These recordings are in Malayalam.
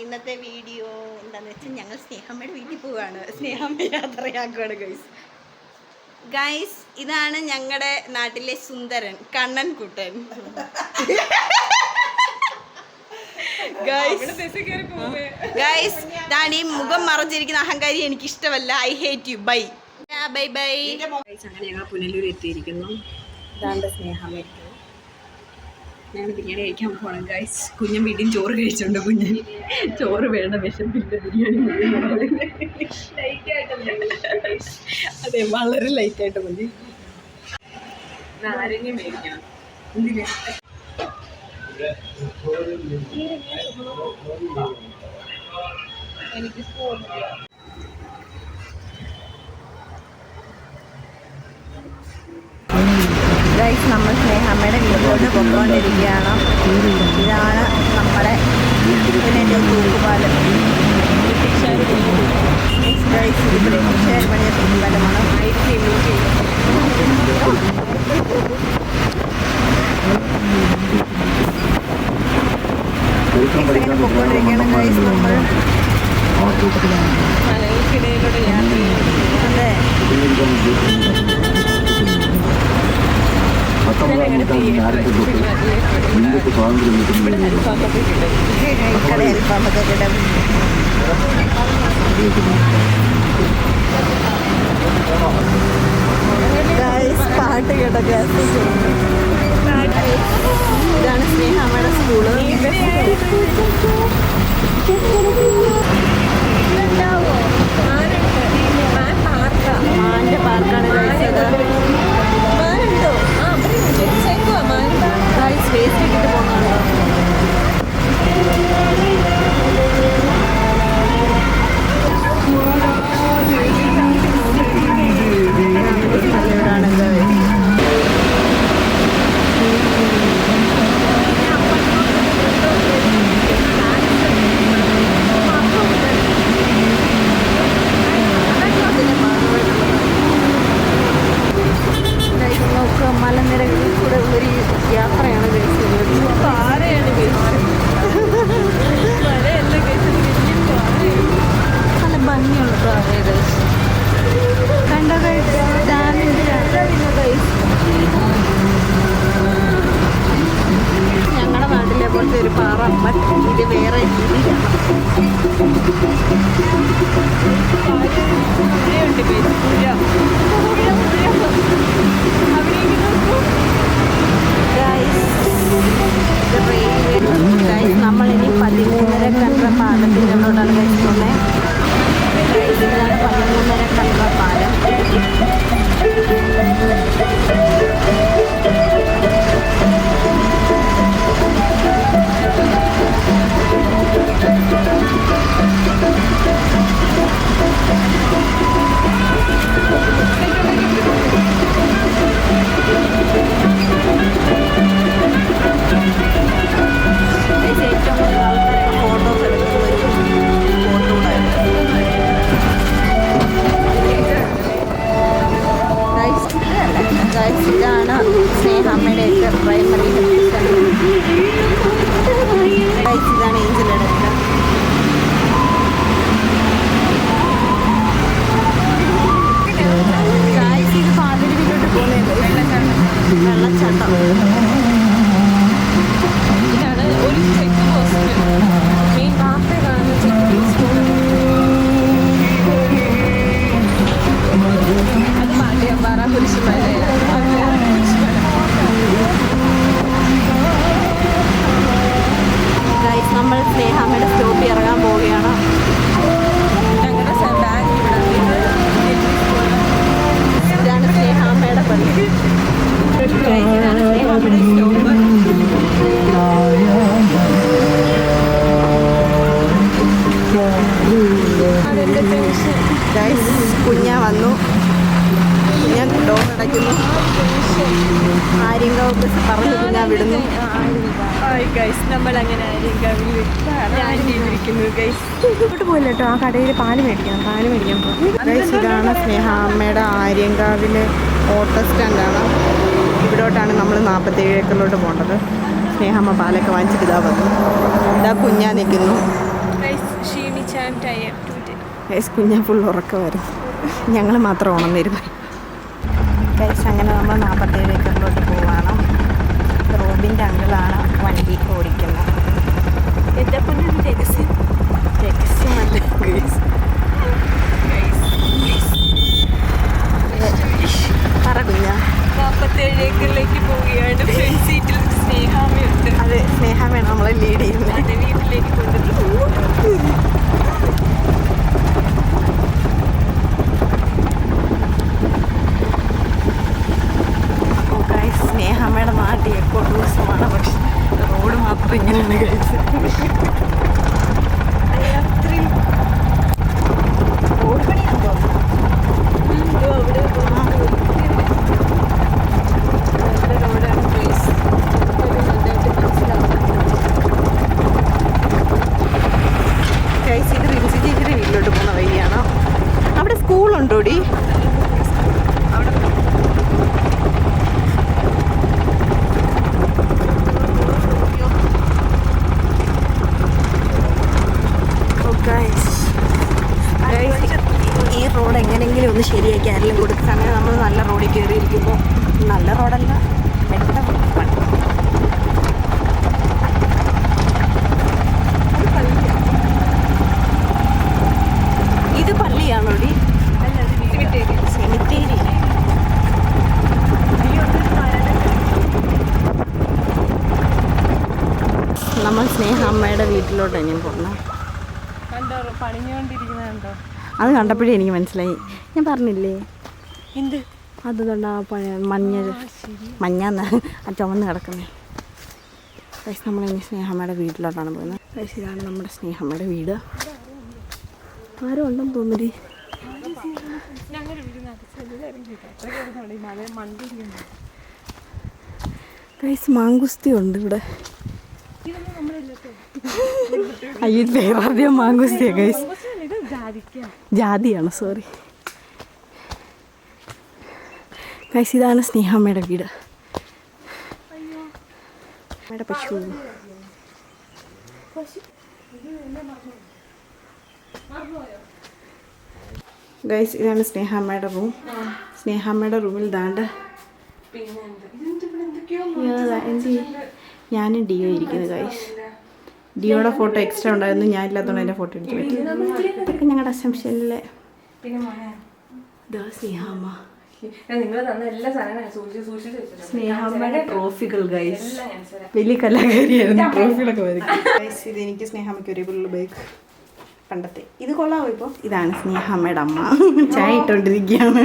ഇന്നത്തെ വീഡിയോ എന്താന്ന് വെച്ചാൽ ഞങ്ങൾ സ്നേഹമ്മയുടെ വീട്ടിൽ പോവുകയാണ് സ്നേഹമ്മ യാത്രയാക്കുകയാണ് ഗൈസ് ഗൈസ് ഇതാണ് ഞങ്ങളുടെ നാട്ടിലെ സുന്ദരൻ കണ്ണൻ കുട്ടൻ ഗൈസ് ഇതാണ് ഈ മുഖം മറച്ചിരിക്കുന്ന അഹങ്കാരി എനിക്ക് ഇഷ്ടമല്ല I hate you bye bye bye അങ്ങനെ ഞങ്ങൾ പുനലൂർ എത്തിയിരിക്കുന്നു. സ്നേഹം ഞങ്ങൾ ബിരിയാണി കഴിക്കാൻ പോകണം ഗൈസ് കുഞ്ഞൻ വീട്ടിൽ ചോറ് കഴിച്ചുണ്ട് കുഞ്ഞൻ ചോറ് വേണ്ട വിശപ്പില്ല ബിരിയാണി അതെ വളരെ ലൈറ്റായിട്ട് മതി. എനിക്ക് സ്പൂണില്ല സ്നേഹമ്മയുടെ വീട്ടിലോട്ട് പൊക്കോണ്ടിരിക്കുകയാണ്. ഇതാണ് നമ്മുടെ ഇതിന്റെ തൂക്കുപാലം. പണിയ തൂക്കുപാലമാണ് ആയിരത്തി എണ്ണൂറ്റി ഇങ്ങനെ പൊക്കോണ്ടിരിക്കുകയാണ് ഗൈസ് നമ്മൾ മലകൾക്കിടയിലൂടെ യാത്ര ചെയ്യുന്നു അതെ. ഇന്ത്യയ്ക്ക് സ്വാതന്ത്ര്യം കിട്ടുന്നതിന് പാട്ട് കേട്ടൊക്കെ ഇതാണ് സ്നേഹമ്മയുടെ സ്കൂൾ ഒരു യാത്രയാണ് പാറയാണ് നല്ല ഭംഗിയുള്ള ഗൈസ് കണ്ടോ ഡാമിന്റെ ഞങ്ങളുടെ നാട്ടിലെ പോലത്തെ ഒരു പാറ ഇത് വേറെ രീതിയിലാണ് ഗൈസ് പോയില്ല കേട്ടോ. ആ കടയിൽ പാൽ മേടിക്കണം പാൽ മേടിക്കാൻ പോകും ഇതാണ് സ്നേഹ അമ്മയുടെ ആര്യങ്കാവിലെ ഓട്ടോ സ്റ്റാൻഡാണ് ഇവിടോട്ടാണ് നമ്മൾ നാൽപ്പത്തേഴ് ഏക്കറിലോട്ട് പോകേണ്ടത്. സ്നേഹമ്മ പാലൊക്കെ വാങ്ങിച്ചിട്ട് ഇതാ വന്നു. ഇതാ കുഞ്ഞാ നിൽക്കുന്നു. കുഞ്ഞാ ഫുൾ ഉറക്കമായിരുന്നു ഞങ്ങൾ മാത്രം ഉണർന്നിരുന്നു. അങ്ങനെ നമ്മൾ നാൽപ്പത്തേഴ് ഏക്കറിലോട്ട് പോവാണ് Thank you. അത് കണ്ടപ്പോഴേ എനിക്ക് മനസ്സിലായി. ഞാൻ പറഞ്ഞില്ലേ? എന്ത്? അത് ആ പഴയ മഞ്ഞ മഞ്ഞന്ന് ആ ചുമന്ന് കിടക്കുന്നത് പൈസ നമ്മൾ ഇനി സ്നേഹമ്മയുടെ വീട്ടിലോട്ടാണ് പോകുന്നത്. പൈസ ഇതാണ് നമ്മുടെ സ്നേഹമ്മയുടെ വീട്. ആരും ഉണ്ടെന്ന് തോന്നുന്നു ഗൈസ് മാങ്കുസ്തി ഉണ്ട് ഇവിടെ. അയ്യോ വേറാദ്യം മാങ്കുസ്തിയാ ഗൈസ്. ജാതിയാണ് സോറി. ഗൈസ് ഇതാണ് സ്നേഹമ്മയുടെ വീട്. അമ്മയുടെ പശു. ഗൈസ് ഇതാണ് സ്നേഹാമ്മയുടെ റൂം. സ്നേഹാമ്മയുടെ റൂമിൽ ദാണ്ട് എന്ത്? ഞാനും ഡിയോ ഇരിക്കുന്നു ഗൈസ്. ഡിയോയുടെ ഫോട്ടോ എക്സ്ട്രാ ഉണ്ടായിരുന്നു. ഞാൻ ഇല്ലാത്തതുകൊണ്ട് എന്റെ ഫോട്ടോ എടുത്തു പറ്റി ഇതൊക്കെ ഞങ്ങളുടെ അസംഷനിലെ സ്നേഹാമ്മ. നിങ്ങൾ തന്ന എല്ലാ സാധനങ്ങളും സൂക്ഷിച്ച് സൂക്ഷിച്ച് വെച്ചിട്ടുണ്ട്. സ്നേഹാമ്മയുടെ ട്രോഫികൾ ഗൈസ്. വലിയ കലാകാരിയായിരുന്നു. ട്രോഫികളൊക്കെ വരയ്ക്കും. ഗൈസ് ഇത് എനിക്ക് സ്നേഹാമ്മയ്ക്ക് ഒരു പുള്ളി ബൈക്ക് പണ്ടത്തെ ഇത് കൊള്ളാമോ ഇപ്പോൾ ഇതാണ് സ്നേഹാമ്മയുടെ അമ്മ. ചായ ഇട്ടുകൊണ്ടിരിക്കുകയാണ്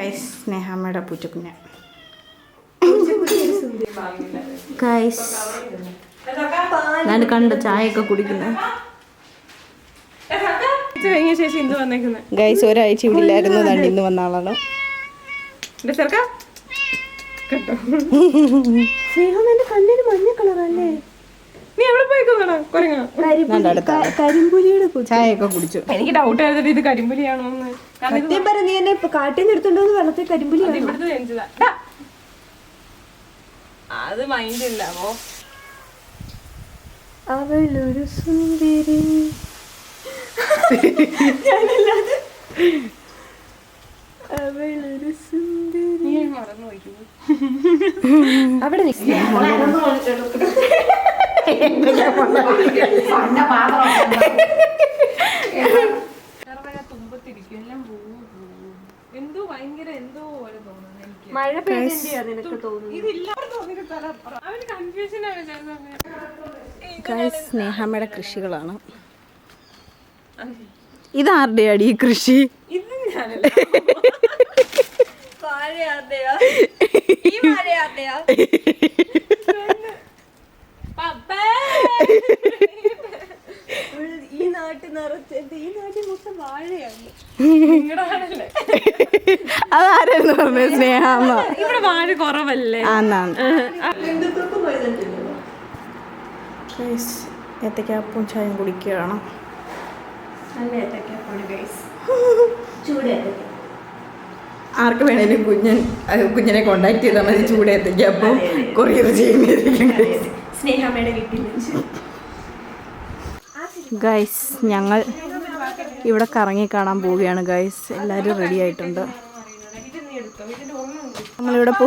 ഗൈസ് സ്നേഹാമ്മയുടെ പൂച്ചക്കുഞ്ഞ. ഗൈസ് ഞാൻ കണ്ട ചായയൊക്കെ കുടിക്കുന്നത് ഗൈസ് ഒരാഴ്ച ഇവിടെ ഇല്ലായിരുന്നു. തണ്ടി ഇന്ന് വന്ന ആളാണ്. സ്നേഹം എന്റെ കണ്ണിന് മഞ്ഞ കളറല്ലേ നീ എവിടെ പോയിക്കുന്നോ കൊരങ്ങ. കരിമ്പുലിയുടെ ചായയൊക്കെ കുടിച്ചു. എനിക്ക് ഡൗട്ട് ആയിരുന്നു ഇത് കരിമ്പുലിയാണോ സത്യം പറ നീ എന്നെ കാട്ടിൽ നിന്ന് എടുത്തോണ്ടോ വെള്ളത്തിൽ കരിമ്പുലി അത് മൈൻഡ് അപ്പോ. അവളൊരു സുന്ദരി. അവളൊരു സുന്ദരി. അവിടെ തുമ്പത്തിരിക്കും എല്ലാം പോവും പോവും. എന്തോ ഭയങ്കര എന്തോ പോലെ തോന്നുന്നു. മഴ പെയ്തിന്റെ നിനക്ക് തോന്നുന്നു സ്നേഹമ്മയുടെ കൃഷികളാണ്. ഇതാരുടെയാടി ഈ കൃഷി? ഇത് ഞാനല്ല. പപ്പേ. ഈ നാട്ടിൽ നിറച്ചത് ഈ നാട്ടിൽ മൊത്തം വാഴയാണ്. നിങ്ങളുടെ ആണല്ലേ? അതാരായിരുന്നു പറഞ്ഞത് സ്നേഹമ്മ. ഇവിടെ വാഴ കുറവല്ലേ? ആന്നാണ് ഗൈസ് ഏത്തക്കാപ്പും ചായയും കുടിക്കുകയാണ്. ആർക്ക് വേണേലും കുഞ്ഞൻ കുഞ്ഞിനെ കോണ്ടാക്ട് ചെയ്താൽ മതി ചൂട് ഏത്തക്കാപ്പം കൊറിയർ ചെയ്യുന്നതായിരിക്കും ഗൈസ് ഞങ്ങൾ ഇവിടെ കറങ്ങി കാണാൻ പോവുകയാണ് ഗൈസ് എല്ലാവരും റെഡി ആയിട്ടുണ്ട്. നമ്മളിവിടെ പോ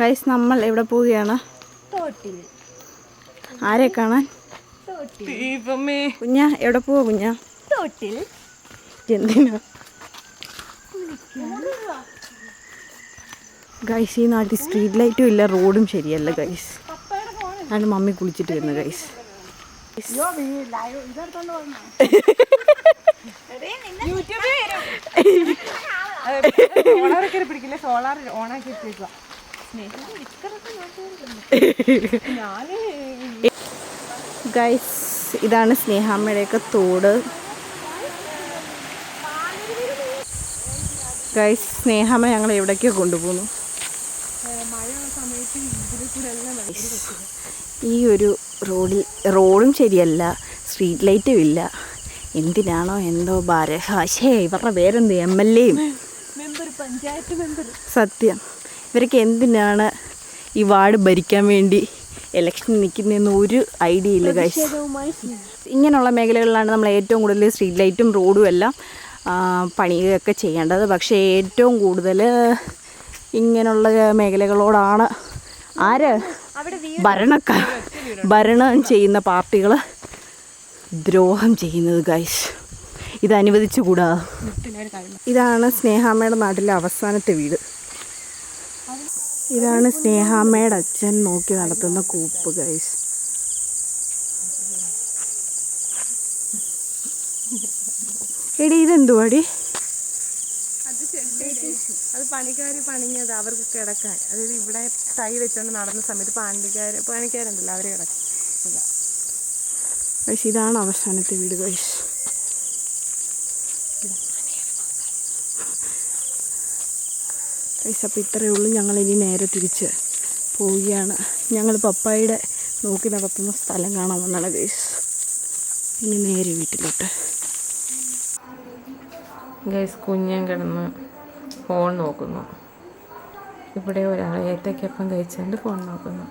ഗൈസ് നമ്മൾ ഇവിടെ പോവുകയാണ്? ആരെ കാണാൻ? കുഞ്ഞ എവിടെ പോവാ കുഞ്ഞ? എന്തിനാ? ഗൈസ് ഈ നാട്ടിൽ സ്ട്രീറ്റ് ലൈറ്റും ഇല്ല റോഡും ശരിയല്ല ഗൈസ് ആണ് മമ്മി കുളിച്ചിട്ട് വരുന്നു ഗൈസ് പിടിക്കില്ല? സോളാർ ഓണാക്കി വെച്ചേക്കുക ഗൈസ് ഇതാണ് സ്നേഹാമ്മയുടെയൊക്കെ തോട്. ഗൈസ് സ്നേഹാമ്മ ഞങ്ങൾ എവിടേക്കോ കൊണ്ടുപോകുന്നു? ഈ ഒരു റോഡിൽ റോഡും ശരിയല്ല സ്ട്രീറ്റ് ലൈറ്റും ഇല്ല. എന്തിനാണോ എന്തോ ഭാരഹാശേ ഇവരുടെ പേരെന്ത് എം എൽ എയും? Member panchayat member. സത്യം. ഇവരൊക്കെ എന്തിനാണ് ഈ വാർഡ് ഭരിക്കാൻ വേണ്ടി ഇലക്ഷൻ നിൽക്കുന്നതെന്ന് ഒരു ഐഡിയ ഇല്ല കഴിച്ചു ഇങ്ങനെയുള്ള മേഖലകളിലാണ് നമ്മൾ ഏറ്റവും കൂടുതൽ സ്ട്രീറ്റ് ലൈറ്റും റോഡും എല്ലാം പണിയൊക്കെ ചെയ്യേണ്ടത്. പക്ഷേ ഏറ്റവും കൂടുതൽ ഇങ്ങനെയുള്ള മേഖലകളോടാണ് ആര്? ഭരണക്കാർ ഭരണം ചെയ്യുന്ന പാർട്ടികൾ ദ്രോഹം ചെയ്യുന്നത് ഗൈസ് ഇത് അനുവദിച്ചുകൂടാ? ഇതാണ് സ്നേഹാമ്മയുടെ നാട്ടിലെ അവസാനത്തെ വീട്. ഇതാണ് സ്നേഹാമ്മയുടെ അച്ഛൻ നോക്കി നടത്തുന്ന കൂപ്പ് ഗൈസ് എടി ഇതെന്തുവാടി? അത് പണിക്കാർ പണിഞ്ഞത് അവർക്ക് കിടക്കാൻ. അതായത് ഇവിടെ തൈ വെച്ചോണ്ട് നടന്ന സമയത്ത് പണിക്കാർ പണിക്കാരുണ്ടല്ലോ അവർ കിടക്കും. പക്ഷെ ഇതാണ് അവസാനത്തെ വീട് ഗൈസ് പൈസ അപ്പോൾ ഇത്രയേ ഉള്ളൂ. ഞങ്ങൾ ഇനി നേരെ തിരിച്ച് പോവുകയാണ്. ഞങ്ങൾ പപ്പായുടെ നോക്കി നടത്തുന്ന സ്ഥലം കാണാൻ വന്നാണ് ഗൈസ് ഇനി നേരെ വീട്ടിലോട്ട്. ഗൈസ് കുഞ്ഞൻ കിടന്ന് ഫോൺ നോക്കുന്നു. ഇവിടെ ഒരാൾ ഏത്തക്കപ്പം കഴിച്ചുകൊണ്ട് ഫോൺ നോക്കുന്നു.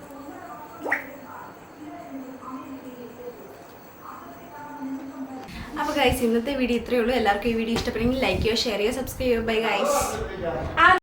അപ്പോൾ ഗൈസ് ഇന്നത്തെ വീഡിയോ ഇത്രയേ ഉള്ളൂ. എല്ലാവർക്കും ഈ വീഡിയോ ഇഷ്ടപ്പെടുമെങ്കിൽ ലൈക്ക് ചെയ്യുക ഷെയർ ചെയ്യുക സബ്സ്ക്രൈബ് ചെയ്യുക. Bye guys